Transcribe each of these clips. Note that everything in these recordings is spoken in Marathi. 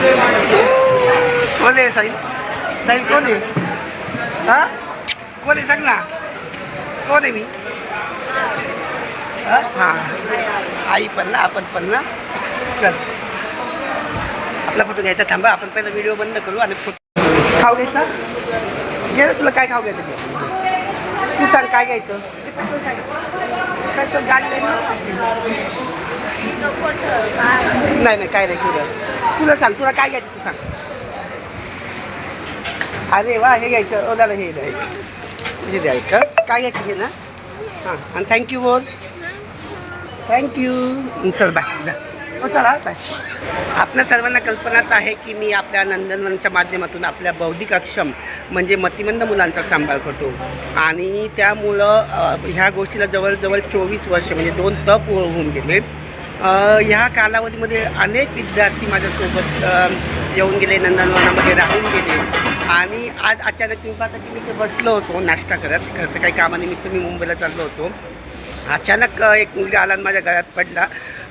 कोण आहे साईल साईल कोण आहे? हा? कोण आहे सांग ना. कोण आहे मी? हा? हां. आई पण ना आपण पण ना. चल. आपला फोटो घ्यायचा थांबा. आपण पहिला व्हिडिओ बंद करू आणि फोटो खाऊ घ्यायचा? घे तुला काय खाऊ घ्यायचं तू. सांग काय घ्यायचं. काय गाडी नाही नाही काय नाही तुला तुला सांग तुला काय घ्यायचं तू सांग. अरे वा हे घ्यायचं. ओ दादा हे द्यायचं हे द्यायचं काय घ्यायचं घे ना? हां आणि थँक्यू बोल. थँक्यू चल बाय जा. हो चला बाय आपल्या सर्वांना कल्पनाच आहे की मी आपल्या नंदनवनच्या माध्यमातून आपल्या बौद्धिक अक्षम म्हणजे मतिमंद मुलांचा सांभाळ करतो. आणि त्यामुळं ह्या गोष्टीला जवळजवळ चोवीस वर्ष म्हणजे दोन तप होऊन गेले. ह्या कालावधीमध्ये अनेक विद्यार्थी माझ्यासोबत येऊन गेले नंदनवनामध्ये राहून गेले. आणि आज अचानक मी पाहता की मी ते बसलो होतो नाश्ता करत खरं तर काही कामानिमित्त मी मुंबईला चाललो होतो. अचानक एक मुलगा आला आणि माझ्या गळ्यात पडला.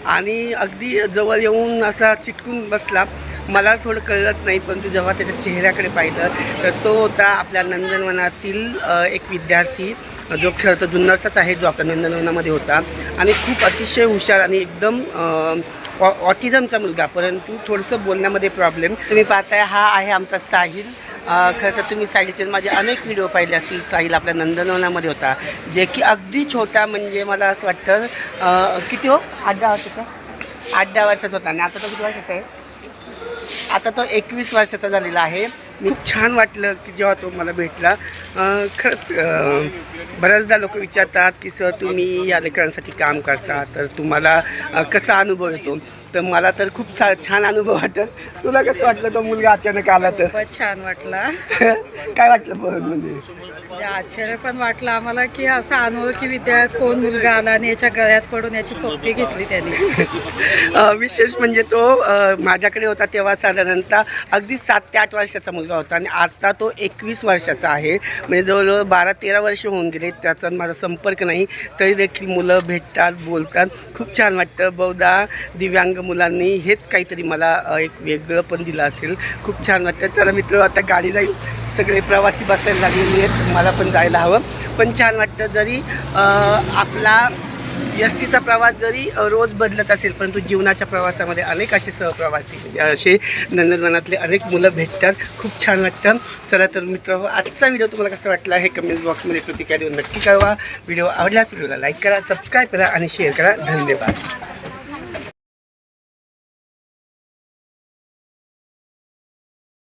आणि अगदी जवळ येऊन असा चिटकून बसला. मला थोडं कळलंच नाही परंतु जेव्हा त्याच्या चेहऱ्याकडे पाहिलं तर तो होता आपल्या नंदनवनातील एक विद्यार्थी. जो खेळतो जुन्नरचाच आहे जो आपल्या नंदनवनामध्ये होता. आणि खूप अतिशय हुशार आणि एकदम ऑ ऑटिझमचा मुलगा. परंतु थोडंसं बोलण्यामध्ये प्रॉब्लेम. तुम्ही पाहताय हा आहे आमचा साहिल. खरं तर तुम्ही साहिलचे माझे अनेक व्हिडिओ पाहिले असतील. साहिल आपल्या नंदनवनामध्ये होता. जे की अगदी छोटा म्हणजे मला असं वाटतं किती हो? आठ दहा वर्षाचा? आठ दहा वर्षाचा होता. आणि आता तो किती वर्षाचा आहे? आता तो एकवीस वर्षाचा झालेला आहे. मी खूप छान वाटलं की जेव्हा तो मला भेटला. खरंच बऱ्याचदा लोक विचारतात की सर तुम्ही या लेकरांसाठी काम करता तर तुम्हाला कसा अनुभव येतो? तर मला तर खूप छान अनुभव वाटत तुला कसं वाटलं तो मुलगा अचानक आला तर? खूपच छान वाटला. काय वाटलं बरं म्हणजे? म्हणजे आश्चर्य पण वाटलं आम्हाला की असा अनोळखी विद्यार्थी कोण मुलगा आला आणि याच्या गळ्यात पडून याची पप्पी घेतली त्यांनी. अ, विशेष म्हणजे तो अ, माझ्याकडे होता तेव्हा साधारणतः अगदी सात ते आठ वर्षाचा मुलगा होता आणि आता तो एकवीस वर्षाचा आहे. म्हणजे जवळजवळ बारा तेरा वर्ष होऊन गेले त्याचा माझा संपर्क नाही तरी देखील मुलं भेटतात बोलतात. खूप छान वाटतं. बहुधा दिव्यांग मुलांनी हेच काहीतरी मला एक वेगळं पण दिलं असेल. खूप छान वाटतं चला मित्र आता गाडी जाईल सगळे प्रवासी बसायला लागलेली आहेत. मला पण जायला हवं. पण छान वाटतं जरी आपला एस टीचा प्रवास जरी रोज बदलत असेल परंतु जीवनाच्या प्रवासामध्ये अनेक असे सहप्रवासी म्हणजे असे नंदनवनातले अनेक मुलं भेटतात. खूप छान वाटतं. चला तर मित्र हो, आजचा व्हिडिओ तुम्हाला कसा वाटला हे कमेंट बॉक्समध्ये प्रतिक्रिया देऊन नक्की कळवा. व्हिडिओ आवडल्यास व्हिडिओला लाईक करा सबस्क्राईब करा आणि शेअर करा. धन्यवाद.